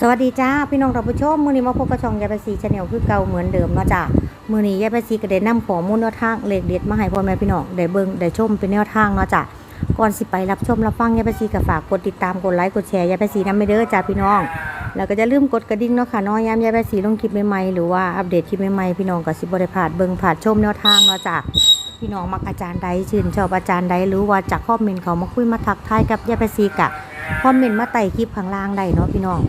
สวัสดีจ้าพี่น้องท่านผู้ชมมือนี้มาพบกับช่องยายภาษีชาแนลคือเก่าเหมือนเดิมเนาะจ้ามือนี้ยายภาษีก็ได้นำข้อมูลแนวทางเลขเด็ดมาให้พ่อแม่พี่น้องได้เบิ่งได้ชมเป็นแนวทางเนาะจ้าก่อนสิไปรับชมรับฟังยายภาษีก็ฝากกดติดตามกดไลค์กดแชร์ยายภาษีนำไปเด้อจ้าพี่น้อง แล้วก็จะลืมกดกระดิ่งเนาะค่ะนาะยามยายภาษีลงคลิปใหม่ๆหรือว่าอัปเดตคลิปใหม่ๆพี่น้องก็สิบ่ได้พลาดเบิ่งพลาดชมแนวทางเนาะจ้าพี่น้องมักอาจารย์ใดชื่นชอบอาจารย์ใดหรือว่าจากคอมเมนต์เขามาคุยมาทักทายกับยายปสีกะคอมเมนต์มาไต่คลิปข้างล่างได้เนาะพี่น้อง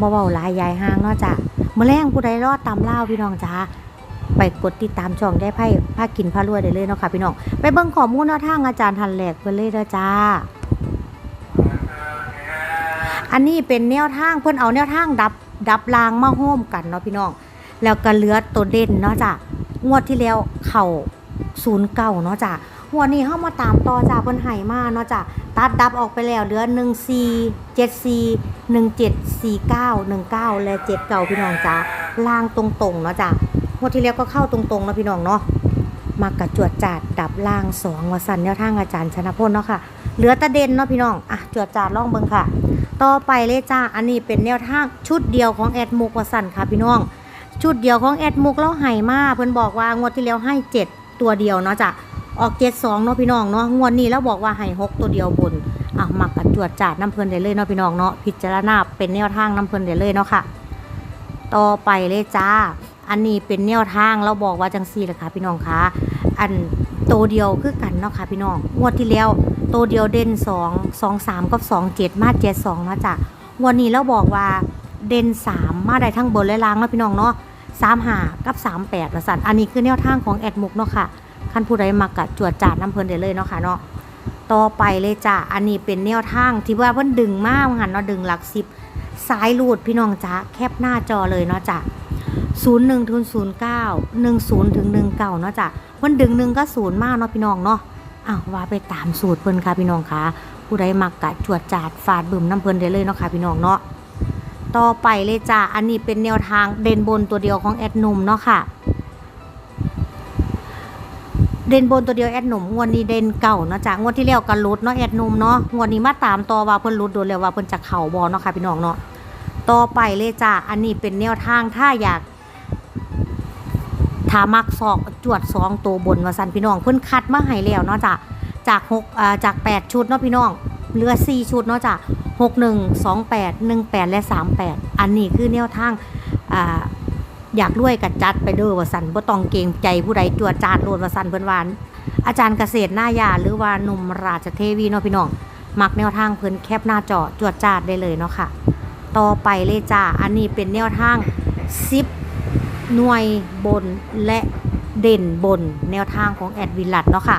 บ่เว้าหลายยายห่างเนาะจ้ะมื้อแรงผู้ใดรอดตามเล่าพี่น้องจ้าไปกดติดตามช่องยายไพ่พากินพารวยได้เลยเนาะค่ะพี่น้อง ไปเบิ่งข้อมูลแนวทางอาจารย์ทันแหลกเพิ่นเลยเด้อจ้า อันนี้เป็นแนวทางเพิ่นเอาแนวทางดับดับรางมาโฮมกันเนาะพี่น้อง แล้วก็เหลือตัวเด่นเนาะจ้ะงวดที่แล้วเข่าศูนย์เก้าเนาะจ้ะ งวนี้เฮามาตามต่อจ้ะเพิ่นให้มาเนาะจ้ะตัดดับออกไปแล้วเหลือ1 4 7 4 1 7 4 9 1 9 และ7เก่าพี่น้องจ้ะล่างตรงๆเนาะจ้ะงวดที่แล้วก็เข้าตรงๆนะพี่น้องเนาะมากระจวดจาดดับล่างสองวสันแนวทางอาจารย์ชนะพลเนาะค่ะเหลือตะเด่นเนาะพี่น้องอะจวดจาดล่องเบิงค่ะ ต่อไปเลยจ้าอันนี้เป็นแนวทางชุดเดียวของแอดมุกวสันค่ะพี่น้องชุดเดียวของแอดมุกแล้วไห่มาเพิ่นบอกว่างวดที่แล้วให้เจ็ดตัวเดียวเนาะจ้ะ ออกเจ็ดสองเนาะพี่น้องเนาะงวดนี้แล้วบอกว่าให้หกตัวเดียวบนอะหมักกันจวดจาดน้ำเพลินได้เลยเนาะพี่น้องเนาะพิจารณาเป็นแนวทางน้ำเพลินได้เลยเนาะค่ะ ต่อไปเลยจ้า อันนี้เป็นแนวทางเราบอกว่าจังซี่แหละค่ะพี่น้องคะอันตัวเดียวคือกันเนาะค่ะพี่น้องงวดที่แล้วตัวเดียวเด่นสองสองสามกับสองเจ็ดมาเจ็ดสองนาะจ้ะงวันนี้เราบอกว่าเด่นสามมาได้ทั้งบนและล่างเนาะพี่น้องเนาะสามหากับสามแปดละสันอันนี้คือแนวทางของแอดมุกเนาะค่ะ ขั้นผู้ใดมักกะจวดจาดน้ำเพลินได้เลยเนาะค่ะเนาะต่อไปเลยจ้ะอันนี้เป็นแนวทางที่ว่าเพิ่นดึงมากหันเนาะดึงหลักสิบสายรูดพี่น้องจ้าแคปหน้าจอเลยเนาะจ้ะศูนย์หนึ่งถึงศูนย์เก้าหนึ่งศูนย์ถึงหนึ่งเก้าเนาะจ้ะเพิ่นดึงหนึ่งก็ศูนย์มากเนาะพี่น้องเนาะอ้าวว่าไปตามสูตรเพิ่นค่ะพี่น้องค่ะผู้ใดมักกะจวดจาดฟาดบึมน้ำเพลินได้เลยเนาะค่ะพี่น้องเนาะต่อไปเลยจ้าอันนี้เป็นแนวทางเด่นบนตัวเดียวของแอดนุ่มเนาะค่ะ เด่นบนตัวเดียวแอดหนุ่มงวดนี้เด่นเก่าเนาะจ้างวดที่แล้วกันลุดเนาะแอดหนุ่มเนาะงวดนี้มาตามต่อว่าเพิ่นลุดโดนแล้วว่าเพิ่นจะเข่าบอลเนาะค่ะพี่น้องเนาะต่อไปเลยจ้าอันนี้เป็นแนวทางถ้าอยากถามักสอกจวดสองตัวบนว่าสันพี่น้องเพิ่นคัดมาให้แล้วเนาะจ้ะจากหกอ่าจากแปดชุดเนาะพี่น้องเหลือสี่ชุดเนาะจ้ะหกหนึ่งสองแปดหนึ่งแปดและสามแปดอันนี้คือแนวทาง อยากรวยกับจัดไปเด้อว่าสันบ่ต้องเกรงใจผู้ใดจวดจาดโลดว่าสันเพิ่นวาน อาจารย์เกษตรหน้ายาหรือว่านุ่มราชเทวีเนาะพี่น้องมักแนวทางเพิ่นแคบหน้าจอจวดจาดได้เลยเนาะค่ะ ต่อไปเลยจ้าอันนี้เป็นแนวทาง10หน่วยบนและเด่นบนแนวทางของแอดวิลัดเนาะค่ะ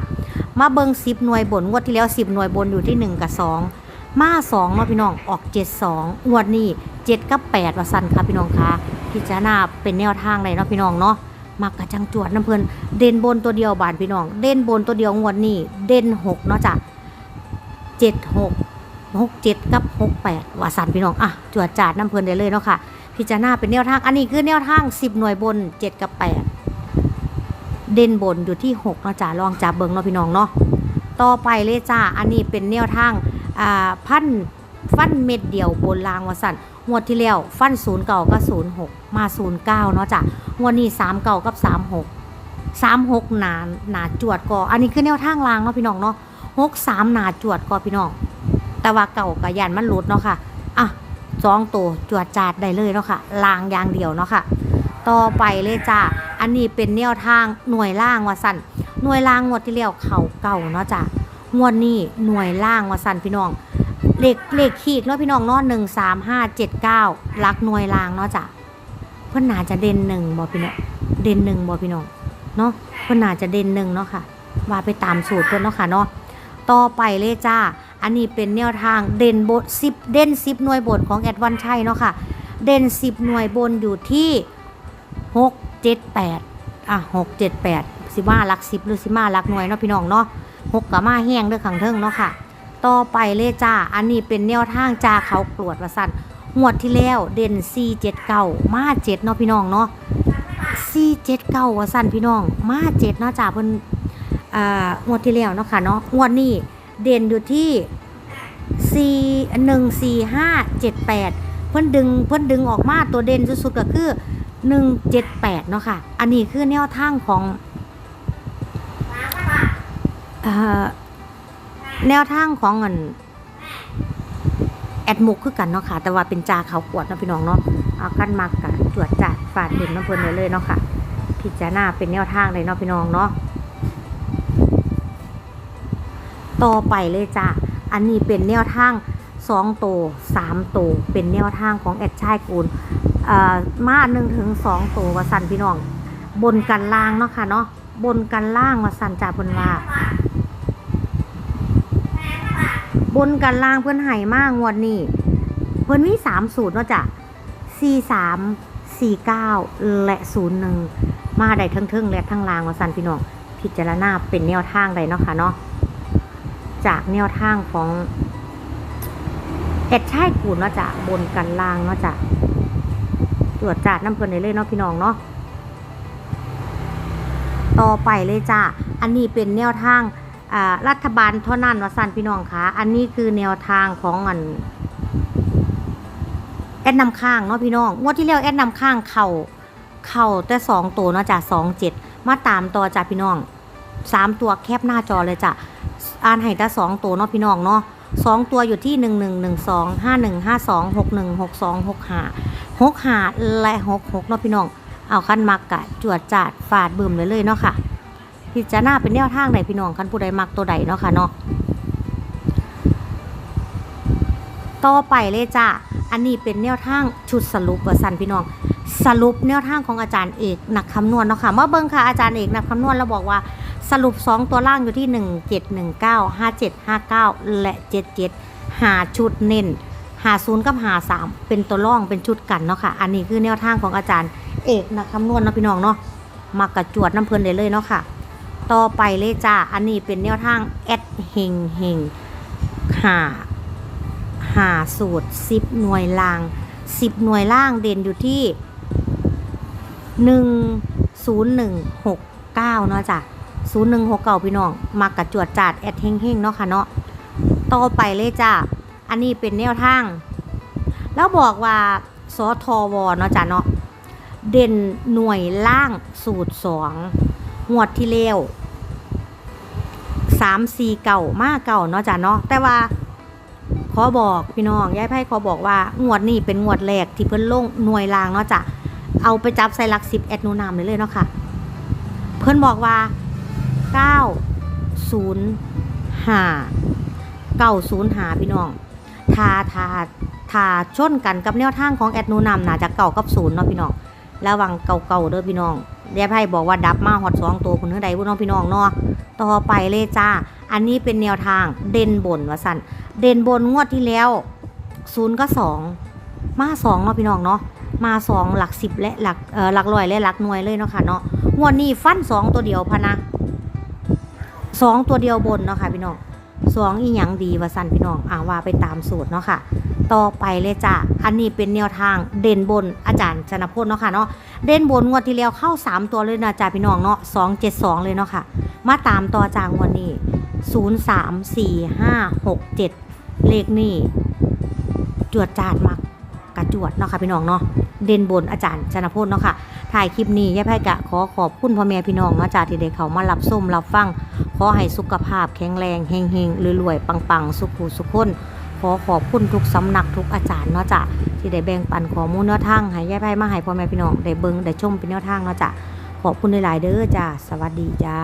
มาเบิง10หน่วยบนงวดที่แล้ว10หน่วยบนอยู่ที่ 1 กับ 2 มาสองเนาะพี่น้องออกเจ็ดสองงวดนี้เจ็ดกับแปดว่าสั่นค่ะพี่น้องคะพิจารณาเป็นแนวทางเลยเนาะพี่น้องเนาะมักกระจังจวดน้ำเพลินเด่นบนตัวเดียวบานพี่น้อง เด่นบนตัวเดียวงวดนี้เด่นหกเนาะจ้ะเจ็ดหกหกเจ็ดกับหกแปดว่าสันพี่น้องอะจวดจาดน้ำเพลินได้เลยเนาะค่ะพิจารณาเป็นแนวทางอันนี้คือแนวทางสิบหน่วยบนเจ็ดกับแปดเด่นบนอยู่ที่หกเนาะจ้ะลองจับเบิงเนาะพี่น้องเนาะต่อไปเลยจ้าอันนี้เป็นแนวทาง อ่าพันฟันเม็ดเดียวบนรางวสันงวดที่แล้วฟันศูนย์เก่าก็ศูนย์หกมาศูนย์เก้าเนาะจ้ะงวดนี้สามเก่ากับสามหกสามหกหนาหนาจวดก่ออันนี้คือแนวทางรางเนาะพี่น้องเนาะหกสามหนาจวดก่อพี่น้อง แต่ว่าเก่ากับยันมันหลุดเนาะค่ะอะสองตัวจวดจาดได้เลยเนาะค่ะลางยางเดียวเนาะค่ะ ต่อไปเลยจ้าอันนี้เป็นแนวทางหน่วยล่างวสันหน่วยล่างงวดที่แล้วเข่าเก่าเนาะจ้ะ งวดนี้หน่วยล่างว่าสั่นพี่น้องเลขเลขขีดเนาะพี่น้องเนาะหนึ่งสามห้าเจ็ดเก้าลักหน่วยล่างเนาะจ้ะเพื่อนน่าจะเด่นหนึ่งบอพี่น้องเด่นหนึ่งบอพี่น้องเนาะเพื่อนน่าจะเด่นหนึ่งเนาะค่ะว่าไปตามสูตรเพื่อนเนาะค่ะเนาะต่อไปเลยจ้า อันนี้เป็นแนวทางเด่นบทสิบเด่นสิบหน่วยบนของแอดวันชัยเนาะค่ะ เด่นสิบหน่วยบนอยู่ที่หกเจ็ดแปดอะหกเจ็ดแปดสิมาลักสิบหรือสิมาลักหน่วยเนาะพี่น้องเนาะ หกกับมาแห้งเด้อขังเทิงเนาะค่ะ ต่อไปเลยจ้า อันนี้เป็นแนวทางจ้าเขากรวดว่าสั่นงวดที่แล้วเด่น4 7เก้ามาเจ็ดเนาะพี่น้องเนาะ4 7เก้าว่าสั่นพี่น้อง มาเจ็ดเนาะจ้าเพิ่นอ่างวดที่แล้วเนาะค่ะเนาะงวดนี้เด่นอยู่ที่4 1 4 5 7 8เพิ่นดึงเพิ่นดึงออกมาตัวเด่นสุดๆก็คือหนึ่งเนาะค่ะ อันนี้คือแนวทางของ แนวทางของเงินแอดมุกคือกันเนาะค่ะ แต่ว่าเป็นจาเขาวกวดนะพี่น้องเนาะเอากันมากกะจวดจัดฝาดเด่นน้ำเพลินเลยเนาะค่ะ พิจารณาเป็นแนวทางเลยเนาะพี่น้องเนาะต่อไปเลยจ้ะอันนี้เป็นแนวทางสองโตสามโตเป็นแนวทางของแอดชายกูลเอ่อมาหนึ่งถึงสองโตววาสันพี่น้อง บนกันล่างเนาะค่ะเนาะบนกันล่างวาสันจ่าบนว่า นกันล่างเพื่อนไห่มากงวดนี้เพื่อนมีสามสูตรเนาะจ้ะสี่สามสี่เก้าและศูนย์หนึ่งมาได้ทั้งเทิงและทั้งล่างวาสันพี่น้องพิจารณาเป็นแนวทางใดเนาะค่ะเนาะจากแนวทางของแอดชายกูเนาะจ้ะบนกันล่างเนาะจ้ะตรวจจัดน้ำเพลินได้เลยเนาะพี่น้องเนาะต่อไปเลยจ้ะอันนี้เป็นแนวทาง รัฐบาลเท่านั้นวาสันพี่น้องคะอันนี้คือแนวทางของอันแอดนำข้างเนาะพี่น้องงวดที่แล้วแอดนำข้างเข่าเข่าแต่สองตัวเนาะจ้ะสองเจ็ดมาตามต่อจ้ะพี่น้องสามตัวแคบหน้าจอเลยจ้ะอ่านให้แต่สองตัวเนาะพี่น้องเนาะสองตัวอยู่ที่หนึ่งหนึ่งหนึ่งสองห้าหนึ่งห้าสองหกหนึ่งหกสองหกห้าหกห้าและหกหกเนาะพี่น้อง เอาคันมักกะจวดจาดฝาดบึมเลยเลยเนาะค่ะ พิจารณาเป็นแนวทางไหนพี่น้องคันผู้ใดมักตัวใดเนาะค่ะเนาะต่อไปเลยจ้าอันนี้เป็นแนวทางชุดสรุปว่าสันพี่น้อง สรุปแนวทางของอาจารย์เอกนักคำนวณเนาะค่ะมาเบิ่งค่ะอาจารย์เอกนักคำนวณเราบอกว่าสรุป 2 ตัวล่างอยู่ที่ 1 7 1 9 5 7 5 9 และ 77หาชุดเน้นหาศูนย์กับหาสามเป็นตัวล่องเป็นชุดกันเนาะค่ะ อันนี้คือแนวทางของอาจารย์เอกนักคำนวณเนาะพี่น้องเนาะมากระจวดน้ำเพลินได้เลยเนาะค่ะ ต่อไปเลยจ้า อันนี้เป็นแนวทางแอดเฮงเฮงหาหาสูตร10หน่วยล่าง10หน่วยล่างเด่นอยู่ที่10169เก้าเนาะจ้ะศูนย์หนึ่งหกเก่าพี่น้องมากระจวดจัดแอดเฮงๆเนาะค่ะเนาะต่อไปเลยจ้าอันนี้เป็นแนวทาง แล้วบอกว่าสทวเนาะจ้ะเนาะเด่นหน่วยล่างสูตรสองหวดที่เร็ว สามสี่เก่ามาเก่าเนาะจ้ะเนาะแต่ว่าขอบอกพี่น้องยายไพ่ขอบอกว่างวดนี้เป็นงวดแรกที่เพิ่นลงหน่วยลางเนาะจ้ะเอาไปจับใส่หลักสิบแอดนูนามเลยเลยเนาะค่ะ เพิ่นบอกว่าเก้าศูนย์ห้าเก้าศูนย์ห้าพี่น้องทาทาทาชนกันกับแนวทางของแอดนูนำน่าจะเก่ากับศูนย์เนาะพี่น้องระวังเก่าๆเด้อพี่น้อง เรียบให้บอกว่าดับมาฮอดสองตัวคนเท่าใดพี่น้องพี่น้องเนาะต่อไปเลยจ้า อันนี้เป็นแนวทางเด่นบนว่าสันเด่นบนงวดที่แล้วศูนย์ก็สองมาสองเนาะพี่น้องเนาะมาสองหลักสิบและหลักเอ่อหลักร้อยและหลักหน่วยเลยเนาะค่ะเนาะงวดนี้ฟันสองตัวเดียวพะนะสองตัวเดียวบนเนาะค่ะพี่น้อง สองอีหยังดีว่าสันพี่น้องอ่าว่าไปตามสูตรเนาะค่ะ ต่อไปเลยจ้ะอันนี้เป็นแนวทางเด่นบนอาจารย์ชนะพลเนาะค่ะเนาะเด่นบนงวดที่แล้วเข้า 3 ตัวเลยนะจ้ะพี่น้องเนาะสองเจ็ดสองเลยเนาะค่ะ มาตามต่อจากงวันนี้ศูนย์สามสี่ห้าหกเจ็ดเลขนี่จวดจาดมากกระจวดเนาะค่ะพี่น้องเนาะเด่นบนอาจารย์ชนะพลเนาะค่ะถ่ายคลิปนี้ยายไพ่กะขอขอบคุณพ่อแม่พี่น้องเนาะจ้าที่ได้เขามารับส้มรับฟัง ขอให้สุขภาพแข็งแรงเฮงเฮงรวยๆ ปังๆ สุขุสุขคนขอขอบคุณทุกสำนักทุกอาจารย์เนาะจ้ะที่ได้แบ่งปันข้อมูลแนวทางให้ยายไพ่มาให้พ่อแม่พี่น้องได้เบิ้งได้ชมเป็นแนวทางเนาะจ้ะขอบคุณหลายๆเด้อจ้ะสวัสดีจ้า